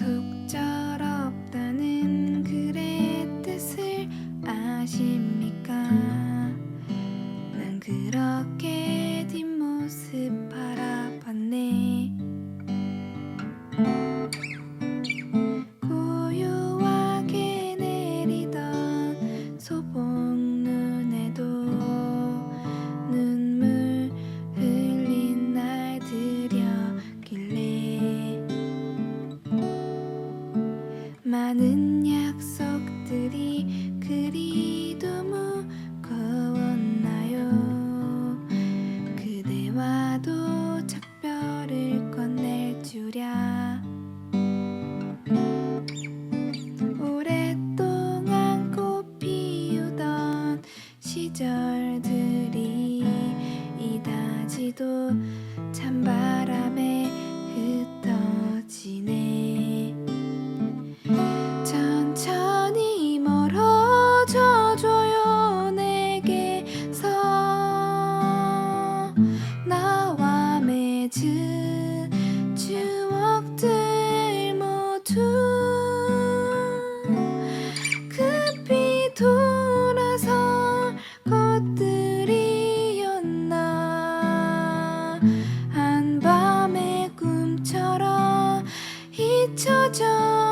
속절없다는 그의 뜻을 아십니까? 난 그렇게 뒷모습 바라봤네. 많은 약속들이 그리도 무거웠나요? 그대와도 작별을 건넬 줄야. 오랫동안 꽃 피우던 시절 그 추억들 모두 급히 돌아서 것들이었나. 한밤의 꿈처럼 잊혀져